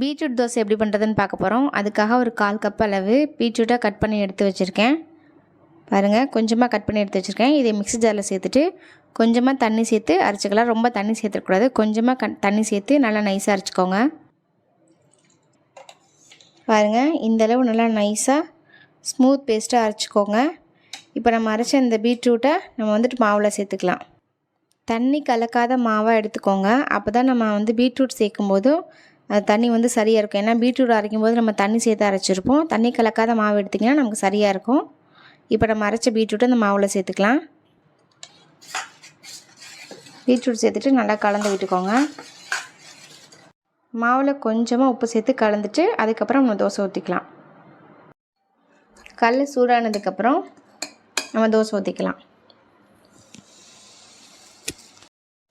Beetroot dosa எப்படி பண்ணுறதுன்னு பார்க்க போகிறோம் அதுக்காக ஒரு கால் கப் அளவு பீட்ரூட்டாக கட் பண்ணி எடுத்து வச்சுருக்கேன். பாருங்கள் கொஞ்சமாக கட் பண்ணி எடுத்து வச்சுருக்கேன். இதை மிக்ஸி ஜாரில் சேர்த்துட்டு கொஞ்சமாக தண்ணி சேர்த்து அரைச்சிக்கலாம். ரொம்ப தண்ணி சேர்த்துக்கூடாது கொஞ்சமாக க தண்ணி சேர்த்து நல்லா நைஸாக அரைச்சிக்கோங்க. பாருங்கள் இந்தளவு நல்லா நைஸாக ஸ்மூத் பேஸ்ட்டாக அரைச்சிக்கோங்க. இப்போ நம்ம அரைச்ச இந்த பீட்ரூட்டை நம்ம வந்துட்டு மாவில் சேர்த்துக்கலாம். தண்ணி கலக்காத மாவாக எடுத்துக்கோங்க. அப்போ தான் நம்ம வந்து பீட்ரூட் சேர்க்கும் போதும் தண்ணி வந்து சரியாக இருக்கும். ஏன்னா பீட்ரூட் அரைக்கும் போது நம்ம தண்ணி சேர்த்து அரைச்சிருப்போம். தண்ணி கலக்காத மாவு எடுத்திங்கன்னா நமக்கு சரியாக இருக்கும். இப்போ நம்ம அரைச்ச பீட்ரூட்டை அந்த மாவில் சேர்த்துக்கலாம். பீட்ரூட் சேர்த்துட்டு நல்லா கலந்து விட்டுக்கோங்க. மாவில் கொஞ்சமாக உப்பு சேர்த்து கலந்துட்டு அதுக்கப்புறம் நம்ம தோசை ஊற்றிக்கலாம் கல் சூடானதுக்கப்புறம் நம்ம தோசை ஊற்றிக்கலாம்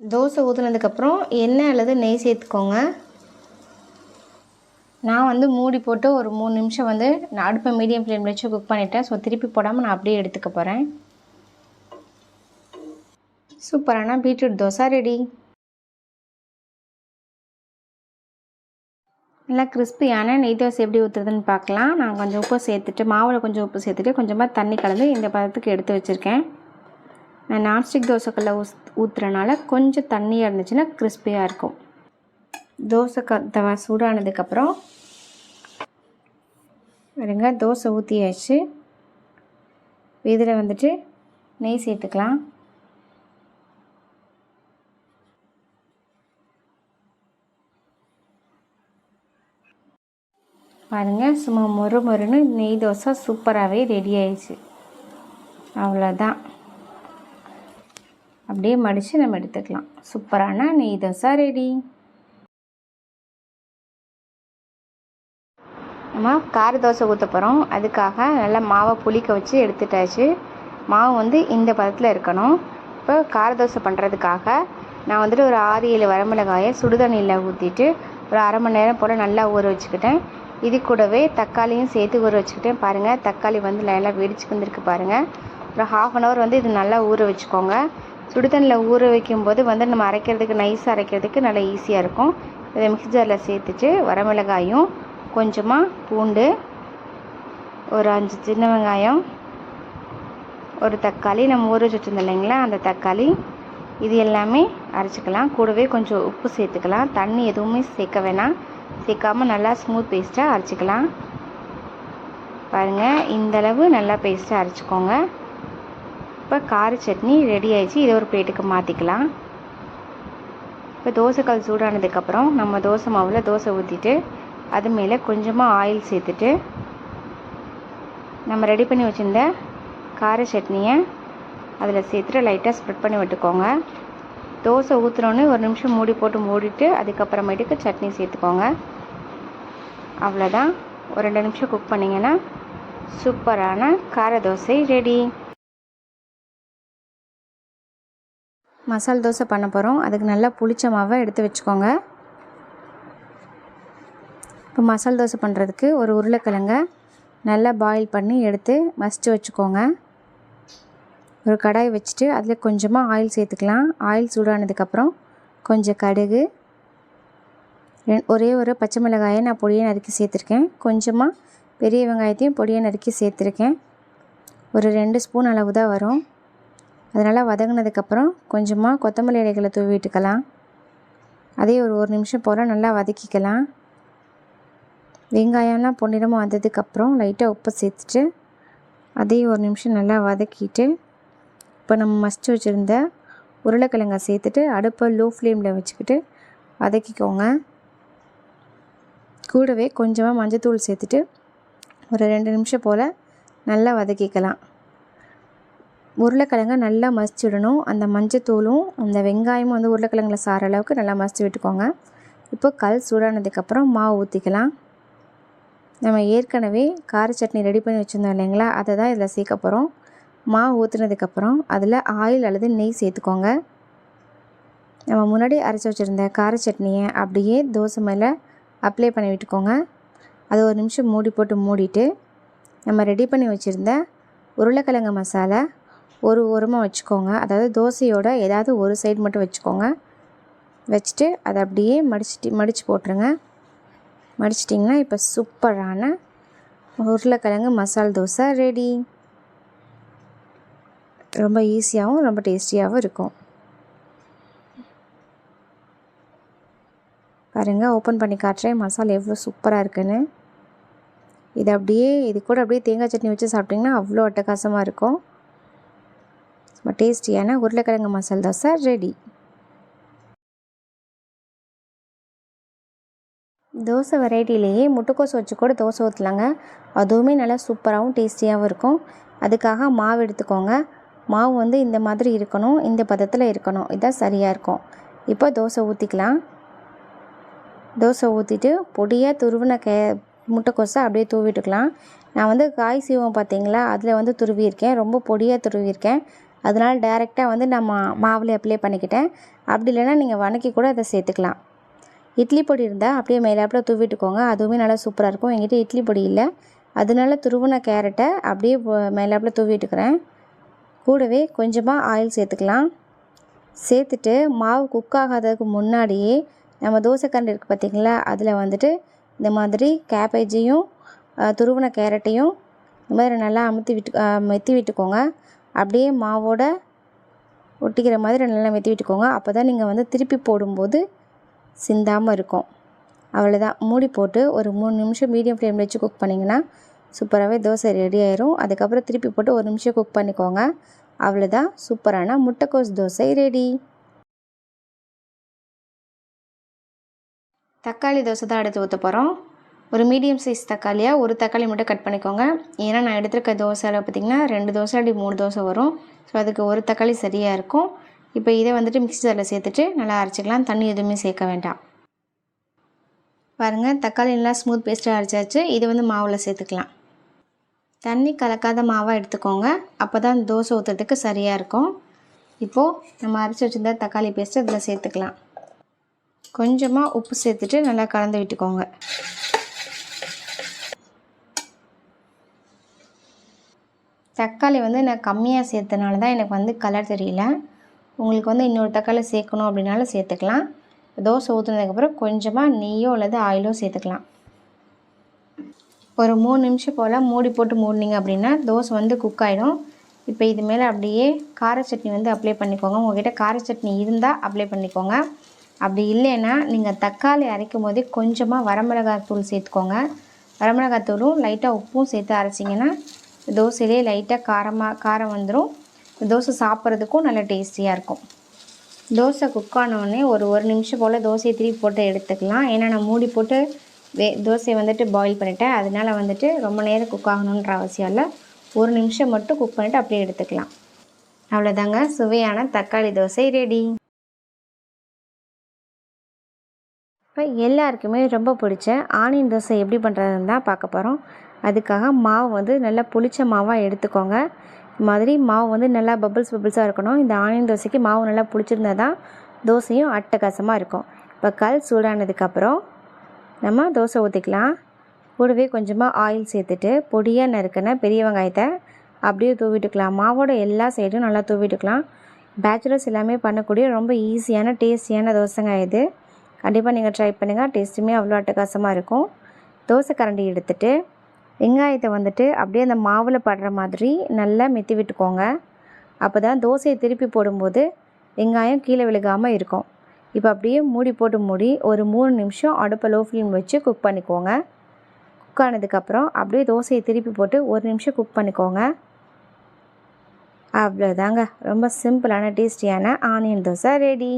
தோசை ஊற்றுனதுக்கப்புறம் எண்ணெய் அல்லது நெய் சேர்த்துக்கோங்க. நான் வந்து மூடி போட்டு ஒரு மூணு நிமிஷம் வந்து நான் அடுப்பை மீடியம் ஃப்ளேமில் வச்சு குக் பண்ணிட்டேன். ஸோ திருப்பி போடாமல் நான் அப்படியே எடுத்துக்க போகிறேன் சூப்பரான பீட்ரூட் தோசை ரெடி நல்லா கிறிஸ்பியான நெய் தோசை எப்படி ஊற்றுறதுன்னு பார்க்கலாம். நான் கொஞ்சம் உப்பு சேர்த்துட்டு மாவில் கொஞ்சம் உப்பு சேர்த்துட்டு கொஞ்சமாக தண்ணி கலந்து இந்த பதத்துக்கு எடுத்து வச்சுருக்கேன். நான் நான்ஸ்டிக் தோசைக்கல்ல ஊ ஊற்றுறனால கொஞ்சம் தண்ணியாக இருந்துச்சுன்னா கிறிஸ்பியாக இருக்கும். தோசை க தவா சூடானதுக்கப்புறம் பாருங்க தோசை ஊற்றியாச்சு இதில் வந்துட்டு நெய் சேர்த்துக்கலாம். பாருங்கள் சும்மா மொறு மொறுன்னு நெய் தோசை சூப்பராகவே ரெடி ஆயிடுச்சு. அவ்வளோதான். அப்படியே மடித்து நம்ம எடுத்துக்கலாம். சூப்பரான நெய் தோசை ரெடி நம்ம கார தோசை ஊற்ற போகிறோம் அதுக்காக நல்லா மாவை புளிக்க வச்சு எடுத்துட்டாச்சு. மாவு வந்து இந்த பதத்தில் இருக்கணும். இப்போ கார தோசை பண்ணுறதுக்காக நான் வந்துட்டு ஒரு ஆறு ஏழு வரமிளகாயை சுடுதண்ணியில் ஊற்றிட்டு ஒரு அரை மணி நேரம் போல் நல்லா ஊற வச்சுக்கிட்டேன். இது கூடவே தக்காளியும் சேர்த்து ஊற வச்சுக்கிட்டேன். பாருங்கள் தக்காளி வந்து நல்லா வெடிச்சுக்கு வந்துருக்கு பாருங்கள் ஒரு ஹாஃப் அன் ஹவர் வந்து இது நல்லா ஊற வச்சுக்கோங்க. சுடுதண்ணியில் ஊற வைக்கும்போது வந்து நம்ம அரைக்கிறதுக்கு நைஸாக அரைக்கிறதுக்கு நல்லா ஈஸியாக இருக்கும். இதை மிக்சரில் சேர்த்துட்டு வரமிளகாயும் கொஞ்சமாக பூண்டு ஒரு அஞ்சு சின்ன வெங்காயம் ஒரு தக்காளி. நம்ம ஊற வச்சுருந்தோம் இல்லைங்களா? அந்த தக்காளி இது எல்லாமே அரைச்சிக்கலாம். கூடவே கொஞ்சம் உப்பு சேர்த்துக்கலாம். தண்ணி எதுவுமே சேர்க்க வேணாம். சேர்க்காமல் நல்லா ஸ்மூத் பேஸ்ட்டாக அரைச்சிக்கலாம். பாருங்கள் இந்தளவு நல்லா பேஸ்ட்டாக அரைச்சிக்கோங்க. இப்போ கார சட்னி ரெடி ஆயிடுச்சு. இதை ஒரு பிளேட்டுக்கு மாற்றிக்கலாம் இப்போ தோசைக்கல் சூடானதுக்கப்புறம் நம்ம தோசை மாவில் தோசை ஊற்றிட்டு அது மேலே கொஞ்சமாக ஆயில் சேர்த்துட்டு நம்ம ரெடி பண்ணி வச்சுருந்த கார சட்னியை அதில் சேர்த்துட்டு லைட்டாக ஸ்ப்ரெட் பண்ணி விட்டுக்கோங்க. தோசை ஊற்றுனோன்னே ஒரு நிமிஷம் மூடி போட்டு மூடிட்டு அதுக்கப்புறமேட்டுக்கு சட்னி சேர்த்துக்கோங்க. அவ்வளோதான் ஒரு ரெண்டு நிமிஷம் குக் பண்ணிங்கன்னா சூப்பரான கார தோசை ரெடி மசால் தோசை பண்ண போகிறோம் அதுக்கு நல்லா புளிச்ச மாவை எடுத்து வச்சுக்கோங்க. இப்போ மசால் தோசை பண்ணுறதுக்கு ஒரு உருளைக்கிழங்க நல்லா பாயில் பண்ணி எடுத்து மசித்து வச்சுக்கோங்க. ஒரு கடாய் வச்சுட்டு அதில் கொஞ்சமாக ஆயில் சேர்த்துக்கலாம். ஆயில் சூடானதுக்கப்புறம் கொஞ்சம் கடுகு ஒரே ஒரு பச்சை மிளகாயை நான் பொடியை நறுக்கி சேர்த்துருக்கேன். கொஞ்சமாக பெரிய வெங்காயத்தையும் பொடியை நறுக்கி சேர்த்துருக்கேன். ஒரு ரெண்டு ஸ்பூன் அளவு தான் வரும். அதனால் வதங்கினதுக்கப்புறம் கொஞ்சமாக கொத்தமல்லி இலைகளை தூவிட்டுக்கலாம் அதே ஒரு ஒரு நிமிஷம் போல் நல்லா வதக்கிக்கலாம். வெங்காயம்லாம் பொன்னிறமாக வந்ததுக்கப்புறம் லைட்டாக உப்பு சேர்த்துட்டு அதையும் ஒரு நிமிஷம் நல்லா வதக்கிட்டு இப்போ நம்ம மசிச்சு வச்சுருந்த உருளைக்கிழங்க சேர்த்துட்டு அடுப்பை லோ ஃப்ளேமில் வச்சுக்கிட்டு வதக்கிக்கோங்க. கூடவே கொஞ்சமாக மஞ்சத்தூள் சேர்த்துட்டு ஒரு ரெண்டு நிமிஷம் போல் நல்லா வதக்கிக்கலாம். உருளைக்கிழங்க நல்லா மசிச்சுடணும் அந்த மஞ்சத்தூளும் அந்த வெங்காயமும் வந்து உருளைக்கிழங்குல சார அளவுக்கு நல்லா மசிச்சு விட்டுக்கோங்க. இப்போ கல் சூடானதுக்கப்புறம் மாவு ஊற்றிக்கலாம் நம்ம ஏற்கனவே கார சட்னி ரெடி பண்ணி வச்சுருந்தோம் இல்லைங்களா? அதை தான் இதில் சேர்க்க போகிறோம் மாவு ஊற்றுனதுக்கப்புறம் அதில் ஆயில் அல்லது நெய் சேர்த்துக்கோங்க. நம்ம முன்னாடி அரைச்சி வச்சுருந்த கார சட்னியை அப்படியே தோசை மேலே அப்ளை பண்ணி விட்டுக்கோங்க. அது ஒரு நிமிஷம் மூடி போட்டு மூடிட்டு நம்ம ரெடி பண்ணி வச்சுருந்த உருளைக்கிழங்கு மசாலா ஒரு உரமாக வச்சுக்கோங்க. அதாவது தோசையோட ஏதாவது ஒரு சைடு மட்டும் வச்சுக்கோங்க. வச்சுட்டு அதை அப்படியே மடிச்சிட்டு மடித்து போட்டுருங்க. மடிச்சிட்டிங்கன்னா இப்போ சூப்பரான உருளைக்கிழங்கு மசால் தோசை ரெடி ரொம்ப ஈஸியாகவும் ரொம்ப டேஸ்டியாகவும் இருக்கும். பாருங்கள் ஓப்பன் பண்ணி காட்டுறேன். மசாலா எவ்வளோ சூப்பராக இருக்குன்னு. இது அப்படியே இது கூட அப்படியே தேங்காய் சட்னி வச்சு சாப்பிட்டிங்கன்னா அவ்வளோ அட்டகாசமாக இருக்கும். ரொம்ப டேஸ்டியான உருளைக்கிழங்கு மசால் தோசை ரெடி தோசை வெரைட்டிலேயே முட்டைக்கோஸ் வச்சு கூட தோசை ஊற்றலாங்க அதுவுமே நல்லா சூப்பராகவும் டேஸ்டியாகவும் இருக்கும். அதுக்காக மாவு எடுத்துக்கோங்க. மாவு வந்து இந்த மாதிரி இருக்கணும் இந்த பதத்தில் இருக்கணும். இதான் சரியாக இருக்கும். இப்போ தோசை ஊற்றிக்கலாம் தோசை ஊற்றிட்டு பொடியாக துருவின கே முட்டைக்கோஸை அப்படியே தூவிட்டுக்கலாம். நான் வந்து காய் சீவம் பார்த்தீங்களா? அதில் வந்து துருவியிருக்கேன். ரொம்ப பொடியாக துருவியிருக்கேன். அதனால் டைரெக்டாக வந்து நான் மாவில் அப்ளை பண்ணிக்கிட்டேன். அப்படி இல்லைன்னா நீங்கள் வணக்கி கூட அதை சேர்த்துக்கலாம். இட்லி பொடி இருந்தால் அப்படியே மேலாப்பில் தூவிட்டுக்கோங்க. அதுவுமே நல்லா சூப்பராக இருக்கும். என்கிட்ட இட்லி பொடி இல்லை. அதனால துருவின கேரட்டை அப்படியே மேலாப்பில் தூவிட்டுக்கிறேன். கூடவே கொஞ்சமாக ஆயில் சேர்த்துக்கலாம். சேர்த்துட்டு மாவு குக் ஆகாததுக்கு முன்னாடியே நம்ம தோசைக்கரண்டி இருக்குது பார்த்திங்களா அதில் வந்துட்டு இந்த மாதிரி கேபேஜையும் துருவின கேரட்டையும் இந்த மாதிரி நல்லா அமுத்தி விட்டு மெத்தி விட்டுக்கோங்க. அப்படியே மாவோட ஒட்டிக்கிற மாதிரி நல்லா மெத்தி விட்டுக்கோங்க. அப்போ தான் நீங்கள் வந்து திருப்பி போடும்போது சிந்தாமல் இருக்கும். அவ்வளோதான் மூடி போட்டு ஒரு மூணு நிமிஷம் மீடியம் ஃப்ளேமில் வச்சு குக் பண்ணிங்கன்னா சூப்பராகவே தோசை ரெடி ஆயிரும். அதுக்கப்புறம் திருப்பி போட்டு ஒரு நிமிஷம் குக் பண்ணிக்கோங்க. அவ்வளோதான் சூப்பரான முட்டைக்கோஸ் தோசை ரெடி தக்காளி தோசை தான் எடுத்து ஊற்ற போகிறோம் ஒரு மீடியம் சைஸ் தக்காளியாக ஒரு தக்காளி மட்டும் கட் பண்ணிக்கோங்க. ஏன்னா நான் எடுத்துருக்க தோசையில் பார்த்திங்கன்னா ரெண்டு தோசை அப்படி மூணு தோசை வரும். ஸோ அதுக்கு ஒரு தக்காளி சரியாக இருக்கும். இப்போ இதை வந்துட்டு மிக்சி ஜாரில் சேர்த்துட்டு நல்லா அரைச்சிக்கலாம். தண்ணி எதுவுமே சேர்க்க வேண்டாம். பாருங்கள் தக்காளி நல்லா ஸ்மூத் பேஸ்ட்டாக அரைச்சாச்சு. இது வந்து மாவில் சேர்த்துக்கலாம். தண்ணி கலக்காத மாவாக எடுத்துக்கோங்க. அப்போ தான் தோசை ஊற்றுறதுக்கு சரியாக இருக்கும். இப்போது நம்ம அரைச்சி வச்சுருந்த தக்காளி பேஸ்ட்டு அதில் சேர்த்துக்கலாம். கொஞ்சமாக உப்பு சேர்த்துட்டு நல்லா கலந்து விட்டுக்கோங்க. தக்காளி வந்து நான் கம்மியாக சேர்த்தனால தான் எனக்கு வந்து கலர் தெரியல. உங்களுக்கு வந்து இன்னொரு தக்காளி சேர்க்கணும் அப்படின்னாலும் சேர்த்துக்கலாம். தோசை ஊற்றுனதுக்கப்புறம் கொஞ்சமாக நெய்யோ அல்லது ஆயிலோ சேர்த்துக்கலாம். ஒரு மூணு நிமிஷம் போல் மூடி போட்டு மூடினீங்க அப்படின்னா தோசை வந்து குக் ஆகிடும் இப்போ இது மேலே அப்படியே கார சட்னி வந்து அப்ளை பண்ணிக்கோங்க. உங்கள்கிட்ட கார சட்னி இருந்தால் அப்ளை பண்ணிக்கோங்க. அப்படி இல்லைன்னா நீங்கள் தக்காளி அரைக்கும் போதே கொஞ்சமாக வரமிளகாய் தூள் சேர்த்துக்கோங்க. வரமிளகாய் தூளும் லைட்டாக உப்பும் சேர்த்து அரைச்சிங்கன்னா தோசையிலே லைட்டாக காரமாக காரம் வந்துடும் தோசை சாப்பிட்றதுக்கும் நல்லா டேஸ்டியாக இருக்கும். தோசை குக் ஆனவுடனே ஒரு ஒரு நிமிஷம் போல் தோசையை திருப்பி போட்டு எடுத்துக்கலாம். ஏன்னா நான் மூடி போட்டு வே தோசையை வந்துட்டு பாயில் பண்ணிட்டேன். அதனால் வந்துட்டு ரொம்ப நேரம் குக் ஆகணுன்ற அவசியம் இல்லை. ஒரு நிமிஷம் மட்டும் குக் பண்ணிவிட்டு அப்படியே எடுத்துக்கலாம். அவ்வளோதாங்க சுவையான தக்காளி தோசை ரெடி இப்போ எல்லாருக்குமே ரொம்ப பிடிச்ச ஆனியன் தோசை எப்படி பண்ணுறதுன்னு தான் பார்க்க போகிறோம் அதுக்காக மாவு வந்து நல்லா புளிச்ச மாவாக எடுத்துக்கோங்க. மாதிரி மாவு வந்து நல்லா பபிள்ஸ் பபிள்ஸாக இருக்கணும். இந்த ஆனியன் தோசைக்கு மாவு நல்லா புளிச்சிருந்தா தான் தோசையும் அட்டகாசமாக இருக்கும். இப்போ கல் சூடானதுக்கப்புறம் நம்ம தோசை ஊற்றிக்கலாம் கூடவே கொஞ்சமாக ஆயில் சேர்த்துட்டு பொடியாக நறுக்கின பெரிய வெங்காயத்தை அப்படியே தூவிட்டுக்கலாம். மாவோட எல்லா சைடும் நல்லா தூவிட்டுக்கலாம். பேச்சுலர்ஸ் எல்லாமே பண்ணக்கூடிய ரொம்ப ஈஸியான டேஸ்டியான தோசைங்க இது. கண்டிப்பாக நீங்கள் ட்ரை பண்ணுங்கள் டேஸ்ட்டுமே அவ்வளோ அட்டகாசமாக இருக்கும். தோசை கரண்டி எடுத்துகிட்டு வெங்காயத்தை வந்துட்டு அப்படியே அந்த மாவில் படுற மாதிரி நல்லா மெத்தி விட்டுக்கோங்க. அப்போ தான் தோசையை திருப்பி போடும்போது வெங்காயம் கீழே விழுகாமல் இருக்கும். இப்போ அப்படியே மூடி போட்டு மூடி ஒரு மூணு நிமிஷம் அடுப்பை லோ ஃப்ளேம் வச்சு குக் பண்ணிக்கோங்க. குக் ஆனதுக்கப்புறம் அப்படியே தோசையை திருப்பி போட்டு ஒரு நிமிஷம் குக் பண்ணிக்கோங்க. அவ்வளோதாங்க ரொம்ப சிம்பிளான டேஸ்டியான ஆனியன் தோசை ரெடி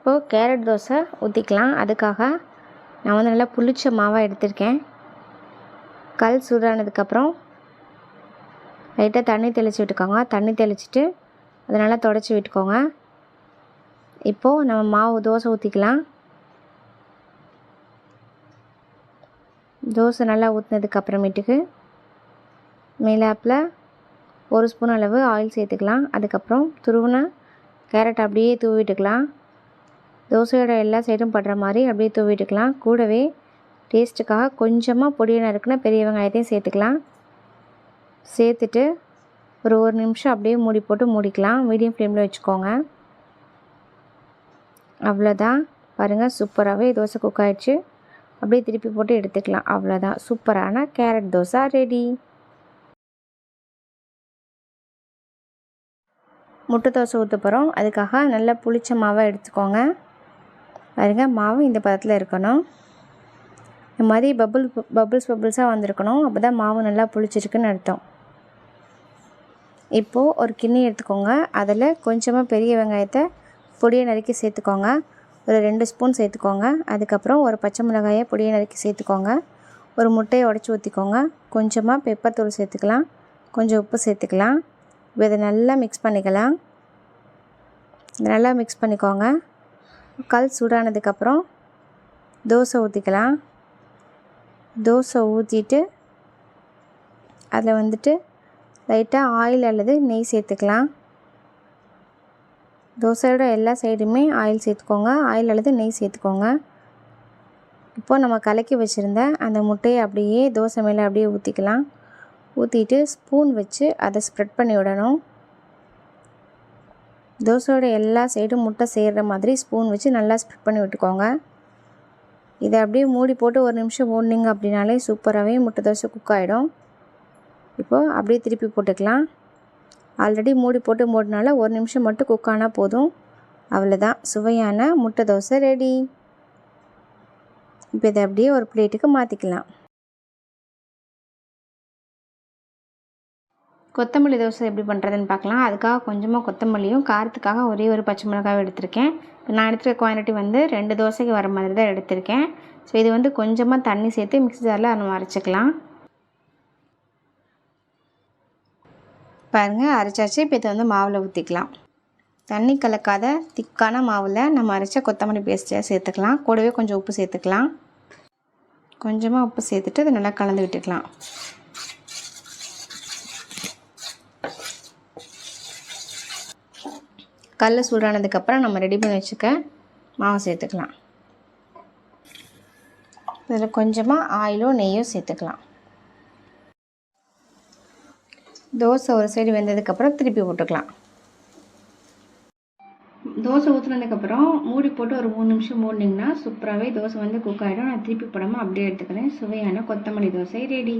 இப்போது கேரட் தோசை ஊற்றிக்கலாம் அதுக்காக நான் வந்து நல்லா புளிச்ச மாவாக எடுத்திருக்கேன். கல் சூடானதுக்கப்புறம் லைட்டாக தண்ணி தெளித்து விட்டுக்கோங்க. தண்ணி தெளிச்சிட்டு அதை நல்லா தொடச்சி விட்டுக்கோங்க. இப்போது நம்ம மாவு தோசை ஊற்றிக்கலாம் தோசை நல்லா ஊற்றினதுக்கு அப்புறமேட்டுக்கு மேலாப்பில் ஒரு ஸ்பூன் அளவு ஆயில் சேர்த்துக்கலாம். அதுக்கப்புறம் துருவின கேரட் அப்படியே தூவிட்டுக்கலாம் தோசையோட எல்லா சைடும் படுற மாதிரி அப்படியே தூவிட்டுக்கலாம். கூடவே டேஸ்ட்டுக்காக கொஞ்சமாக பொடியை நறுக்குன்னா பெரிய வெங்காயத்தையும் சேர்த்துக்கலாம். சேர்த்துட்டு ஒரு ஒரு நிமிஷம் அப்படியே மூடி போட்டு மூடிக்கலாம். மீடியம் ஃப்ளேமில் வச்சுக்கோங்க. அவ்வளோதான். பாருங்கள் சூப்பராகவே தோசை குக் ஆகிடுச்சு அப்படியே திருப்பி போட்டு எடுத்துக்கலாம். அவ்வளோதான். சூப்பரான கேரட் தோசை ரெடி முட்டை தோசை ஊற்ற போகிறோம் அதுக்காக நல்லா புளிச்ச மாவை எடுத்துக்கோங்க. பாருங்க மாவு இந்த பதத்தில் இருக்கணும். இந்த மாதிரி பபுள் பபுள்ஸ் பபுள்ஸாக வந்திருக்கணும். அப்போ தான் மாவு நல்லா புளிச்சிருக்குன்னு அர்த்தம். இப்போது ஒரு கிண்ணி எடுத்துக்கோங்க. அதில் கொஞ்சமாக பெரிய வெங்காயத்தை பொடியை நறுக்கி சேர்த்துக்கோங்க. ஒரு ரெண்டு ஸ்பூன் சேர்த்துக்கோங்க. அதுக்கப்புறம் ஒரு பச்சை மிளகாயை பொடியை நறுக்கி சேர்த்துக்கோங்க. ஒரு முட்டையை உடச்சி ஊற்றிக்கோங்க கொஞ்சமாக பெப்பர் தூள் சேர்த்துக்கலாம். கொஞ்சம் உப்பு சேர்த்துக்கலாம். இதை நல்லா மிக்ஸ் பண்ணிக்கலாம். நல்லா மிக்ஸ் பண்ணிக்கோங்க. கல் சூடானதுக்கப்புறம் தோசை ஊற்றிக்கலாம் தோசை ஊற்றிட்டு அதில் வந்துட்டு லைட்டாக ஆயில் அல்லது நெய் சேர்த்துக்கலாம். தோசையோட எல்லா சைடுமே ஆயில் சேர்த்துக்கோங்க. ஆயில் அல்லது நெய் சேர்த்துக்கோங்க. இப்போது நம்ம கலக்கி வச்சுருந்த அந்த முட்டையை அப்படியே தோசை மேலே அப்படியே ஊற்றிக்கலாம் ஊற்றிட்டு ஸ்பூன் வச்சு அதை ஸ்ப்ரெட் பண்ணி விடணும். தோசையோட எல்லா சைடும் முட்டை சேர்கிற மாதிரி ஸ்பூன் வச்சு நல்லா ஸ்ப்ரெட் பண்ணி விட்டுக்கோங்க. இதை அப்படியே மூடி போட்டு ஒரு நிமிஷம் ஓடினீங்க அப்படின்னாலே சூப்பராகவே முட்டை தோசை குக் ஆகிடும் இப்போது அப்படியே திருப்பி போட்டுக்கலாம். ஆல்ரெடி மூடி போட்டு மூடினால ஒரு நிமிஷம் மட்டும் குக் ஆனால் போதும். அவ்வளோதான் சுவையான முட்டை தோசை ரெடி இப்போ இதை அப்படியே ஒரு பிளேட்டுக்கு மாற்றிக்கலாம் கொத்தமல்லி தோசை எப்படி பண்ணுறதுன்னு பார்க்கலாம். அதுக்காக கொஞ்சமாக கொத்தமல்லியும் காரத்துக்காக ஒரே ஒரு பச்சை மிளகாவும் எடுத்திருக்கேன். இப்போ நான் எடுத்துருக்க குவான்டிட்டி வந்து ரெண்டு தோசைக்கு வர மாதிரி தான் எடுத்திருக்கேன். ஸோ இது வந்து கொஞ்சமாக தண்ணி சேர்த்து மிக்ஸி ஜாரில் நம்ம அரைச்சிக்கலாம். பாருங்கள் அரைச்சாச்சு. இப்போ இதை வந்து மாவில் ஊற்றிக்கலாம் தண்ணி கலக்காத திக்கான மாவில் நம்ம அரைச்ச கொத்தமல்லி பேஸ்ட்டை சேர்த்துக்கலாம். கூடவே கொஞ்சம் உப்பு சேர்த்துக்கலாம். கொஞ்சமாக உப்பு சேர்த்துட்டு அதை நல்லா கலந்து விட்டுக்கலாம். கல் சூடானதுக்கப்புறம் நம்ம ரெடி பண்ணி வச்சுக்க மாவை சேர்த்துக்கலாம். இதில் கொஞ்சமாக ஆயிலோ நெய்யோ சேர்த்துக்கலாம். தோசை ஒரு சைடு வெந்ததுக்கப்புறம் திருப்பி போட்டுக்கலாம். தோசை ஊற்றுனதுக்கப்புறம் மூடி போட்டு ஒரு மூணு நிமிஷம் மூடினீங்கன்னா சூப்பராகவே தோசை வந்து குக் ஆகிடும் நான் திருப்பி போடாமல் அப்படியே எடுத்துக்கிறேன். சுவையான கொத்தமல்லி தோசை ரெடி